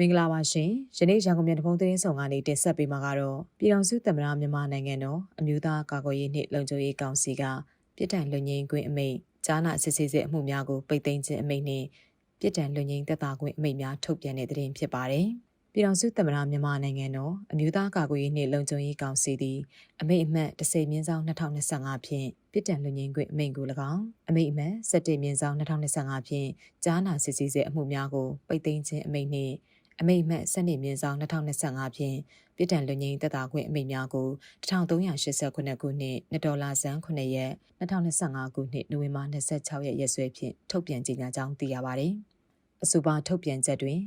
မင်္ဂလာပါရှင်ယနေ့ရန်ကုန်မြို့တဖုံသတင်းဆောင်ကနေတင်ဆက်ပေးမှာကတော့ပြည်တော်စုသမ္မတမြန်မာနိုင်ငံတော်အမျိုးသားကာကွယ်ရေးနှင့်လုံခြုံရေးကောင်စီကပြည်တိုင်လွတ်ငင်းခွင့်အမိန့်ကြားနာစစ်ဆေးစေအမှုများကိုပိတ်သိမ်းခြင်းအမိန့်နှင့်ပြည်တိုင်လွတ်ငင်းသက်သာခွင့်အမိန့်များထုတ်ပြန်တဲ့သတင်းဖြစ်ပါတယ်ပြည်တော်စုသမ္မတမြန်မာနိုင်ငံတော်အမျိုးသားကာကွယ်ရေးနှင့်လုံခြုံရေးကောင်စီသည်အမိန့်အမှတ်30မြင်းဆောင်2025ဖြင့်ပြည်တိုင်လွတ်ငင်းခွင့်အမိန့်ကို၎င်းအမိန့်အမှတ်17မြင်းဆောင်2025ဖြင့်ကြားနာစစ်ဆေးစေအမှုများကိုပိတ်သိမ်းခြင်းအမိန့်နှင့် အမိန့်အမှတ်စနစ်မြင်းဆောင်2025ဖြင့်ပြည်တံလွန်ငင်းတက်တာခွင့်အမိန့်များကို1389ခုနှစ်နှစ်ဒေါ်လာဇန်9ရက်2025ခုနှစ်နိုဝင်ဘာ26ရက်ရက်စွဲဖြင့်ထုတ်ပြန်ကြေညာကြောင်းသိရပါသည်။အဆိုပါထုတ်ပြန်ချက်တွင်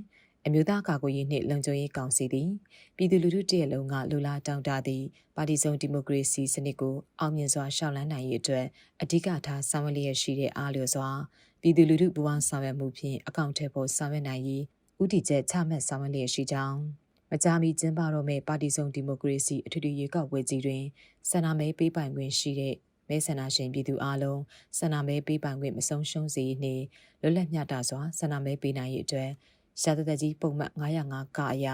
အမျိုးသားကာကွယ်ရေးနှင့်လုံခြုံရေးကောင်စီသည်ပြည်သူလူထုတရက်လုံးကလူလာတောင်းတသည့်ပါတီစုံဒီမိုကရေစီစနစ်ကိုအောင်မြင်စွာရှောက်လန်းနိုင်ရေးအတွက်အဓိကထားဆောင်ရွက်လျက်ရှိတဲ့အားလျော်စွာပြည်သူလူထုပူးပေါင်းဆောင်ရွက်မှုဖြင့်အကောင့်ထဲပေါ်ဆောင်ရွက်နိုင်ရေး ဥတီချက်ချမှတ်ဆောင်ရွက်လျက်ရှိကြောင်းမကြာမီကျင်းပတော့မယ့်ပါတီစုံဒီမိုကရေစီအထွေထွေရွေးကောက်ပွဲကြီးတွင်ဆန္ဒမဲပေးပိုင်ခွင့်ရှိတဲ့မဲဆန္ဒရှင်ပြည်သူအလုံးဆန္ဒမဲပေးပိုင်ခွင့်မဆုံးရှုံးစေနှင့်လွတ်လပ်မျှတစွာဆန္ဒမဲပေးနိုင်ရေးအတွက်ရှာတသက်ကြီးပုံမှန်905ကအရ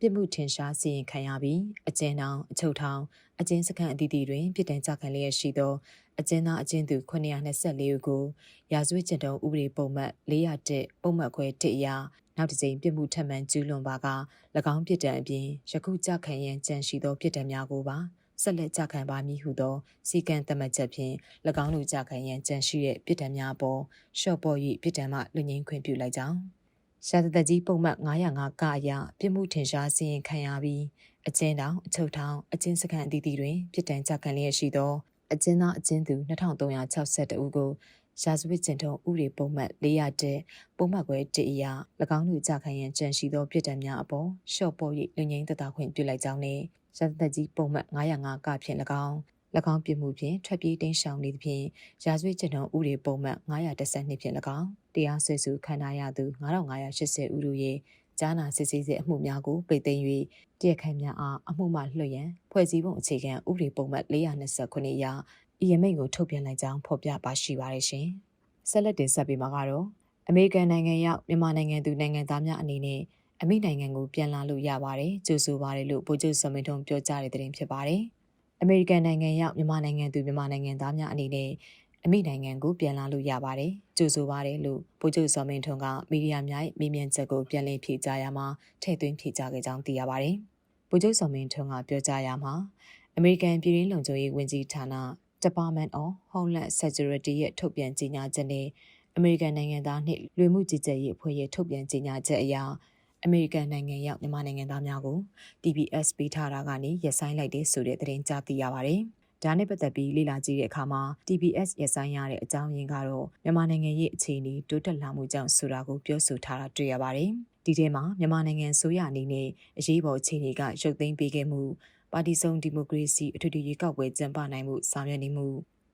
ပြစ်မှုထင်ရှားစီရင်ခံရပြီးအကျဉ်းထောင်အချုပ်ထောင်အကျဉ်းစခန်းအသီးသီးတွင်ပြည်တိုင်ကြခံလျက်ရှိသောအကျဉ်းသားအကျဉ်းသူ924ဦးကိုရာဇဝတ်ကျင့်ထုံးဥပဒေပုံမှန်401ပုံမှန်ခွဲ1အရ နောက်တစ်ကြိမ်ပြစ်မှုထပ်မံကျူးလွန်ပါက၎င်းပြစ်ဒဏ်အပြင်ယခုကြခံရန်ကြံရှိသောပြစ်ဒဏ်များကိုပါဆက်လက်ကြခံပါမည်ဟုသောစီကံသတ်မှတ်ချက်ဖြင့်၎င်းတို့ကြခံရန်ကြံရှိတဲ့ပြစ်ဒဏ်များပေါ်ရှော့ပေါ်၍ပြစ်ဒဏ်မှလွတ်ငင်းခွင့်ပြုလိုက်ကြောင်းရှာတသက်ကြီးပုံမှန်905ကအရပြစ်မှုထင်ရှားစီရင်ခံရပြီးအကျဉ်းတောင်အချုပ်ထောင်အကျဉ်းစခန်းအသီးသီးတွင်ပြစ်ဒဏ်ကြခံလျက်ရှိသောအကျဉ်းသားအကျဉ်းသူ2362ဦးကို ရာဇဝတ်ကျင့်ထုံးဥပဒေပုံမှန်400ပုံမှန်ခွဲ1အရာ၎င်းတို့ကြာခံရန်ကြံရှိသောပြစ်ဒဏ်များအပေါ်ရှော့ပေါ်၍လူငင်းသက်သာခွင့်ပြုလိုက်ကြောင်းနှင့်ရာဇသက်ကြီးပုံမှန်905ကဖြင့်၎င်း၎င်းပြမှုဖြင့်ထွက်ပြေးတိမ်းရှောင်နေသဖြင့်ရာဇဝတ်ကျင့်ထုံးဥပဒေပုံမှန်912ဖြင့်၎င်းတရားစွဲဆိုခံရသူ9580ဦးတို့၏ကြားနာစစ်ဆေးစေအမှုများကိုပိတ်သိမ်း၍တရားခံများအားအမှုမှလွှတ်ရန်ဖွဲ့စည်းပုံအခြေခံဥပဒေပုံမှန်429အရာ ဤအမိန့်ကိုထုတ်ပြန်လိုက်ကြောင်းဖော်ပြပါရှိပါတယ်ရှင်။ဆက်လက်တင်ဆက်ပေးမှာကတော့အမေရိကန်နိုင်ငံရောက်မြန်မာနိုင်ငံသူနိုင်ငံသားများအနေနဲ့အမိနိုင်ငံကိုပြန်လာလို့ရပါတယ်ကြိုဆိုပါတယ်လို့ဗိုလ်ချုပ်စမင်းထုံပြောကြားတဲ့သတင်းဖြစ်ပါတယ်။အမေရိကန်နိုင်ငံရောက်မြန်မာနိုင်ငံသူမြန်မာနိုင်ငံသားများအနေနဲ့အမိနိုင်ငံကိုပြန်လာလို့ရပါတယ်ကြိုဆိုပါတယ်လို့ဗိုလ်ချုပ်စောမင်းထွန်းကမီဒီယာများမိမြန်းချက်ကိုပြန်လည်ဖြေကြားရမှာထည့်သွင်းဖြေကြားခဲ့ကြောင်းသိရပါတယ်ဗိုလ်ချုပ်စောမင်းထွန်းကပြောကြားရမှာအမေရိကန်ပြည်ရင်းလုံခြုံရေးဝန်ကြီးဌာန Department of Homeland Security ရဲ့ထုတ်ပြန်ကြေညာချက်နဲ့အမေရိကန်နိုင်ငံသားနှင့်လူမှုကြီးကြပ်ရေးအဖွဲ့ရဲ့ထုတ်ပြန်ကြေညာချက်အရအမေရိကန်နိုင်ငံရောက်မြန်မာနိုင်ငံသားများကို TBS ပေးထားတာကနေရပ်ဆိုင်းလိုက်တဲ့ဆိုတဲ့သတင်းကြားသိရပါတယ်။ဒါနဲ့ပတ်သက်ပြီးလေ့လာကြည့်တဲ့အခါမှာ TBS ရဆိုင်ရတဲ့အကြောင်းရင်းကတော့မြန်မာနိုင်ငံရဲ့အခြေအနေတိုးတက်လာမှုကြောင့်ဆိုတာကိုပြောဆိုထားတာတွေ့ရပါတယ်။ဒီထဲမှာမြန်မာနိုင်ငံဆိုရအနေနဲ့အရေးပေါ်အခြေအနေကရုပ်သိမ်းပေးခဲ့မှု ပါတီစုံဒီမိုကရေစီအထွေထွေရွေးကောက်ပွဲကျင်းပနိုင်မှုဆောင်ရွက်နေမှု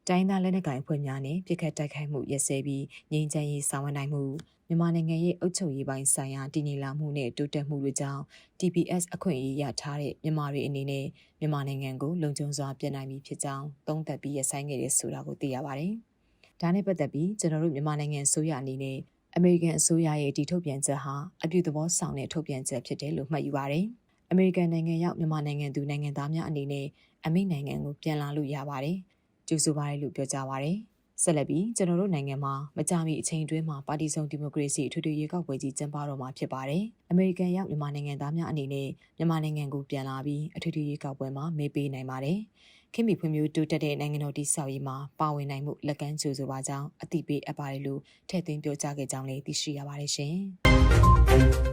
တိုင်းသားလက်နက်ကိုင်အဖွဲ့များနဲ့ပြစ်ခတ်တိုက်ခိုက်မှုရက်စဲပြီးငြိမ်းချမ်းရေးဆောင်ရွက်နိုင်မှုမြန်မာနိုင်ငံရဲ့အုပ်ချုပ်ရေးပိုင်းဆိုင်ရာတည်ငြိမ်လာမှုနဲ့တိုးတက်မှုတွေကြောင့် TPS အခွင့်အရေးရထားတဲ့မြန်မာတွေအနေနဲ့မြန်မာနိုင်ငံကိုလုံခြုံစွာပြည်နိုင်ပြီဖြစ်ကြောင်းသုံးသပ်ပြီးရဆိုင်ခဲ့တဲ့ဆိုတာကိုသိရပါတယ်။ဒါနဲ့ပတ်သက်ပြီးကျွန်တော်တို့မြန်မာနိုင်ငံအစိုးရအနေနဲ့အမေရိကန်အစိုးရရဲ့ဒီထုတ်ပြန်ချက်ဟာအပြုသဘောဆောင်တဲ့ထုတ်ပြန်ချက်ဖြစ်တယ်လို့မှတ်ယူပါတယ်။ အမေရိကန်နိုင်ငံရောက်မြန်မာနိုင်ငံသူနိုင်ငံသားများအနေနဲ့အမိနိုင်ငံကိုပြန်လာလို့ရပါတယ်။ကြိုဆိုပါတယ်လို့ပြောကြားပါတယ်။ဆက်လက်ပြီးကျွန်တော်တို့နိုင်ငံမှာမကြာမီအချိန်တွင်းမှာပါတီစုံဒီမိုကရေစီအထွေထွေရွေးကောက်ပွဲကြီးကျင်းပတော့မှာဖြစ်ပါတယ်။အမေရိကန်ရောက်မြန်မာနိုင်ငံသားများအနေနဲ့မြန်မာနိုင်ငံကိုပြန်လာပြီးအထွေထွေရွေးကောက်ပွဲမှာမေးပေးနိုင်ပါတယ်။ခင်မီဖွံ့ဖြိုးတိုးတက်တဲ့နိုင်ငံတော်တည်ဆောက်ရေးမှာပါဝင်နိုင်မှုလက်ကမ်းကြိုဆိုပါကြောင်းအသိပေးအပ်ပါတယ်လို့ထည့်သွင်းပြောကြားခဲ့ကြောင်းလည်းသိရှိရပါတယ်ရှင်။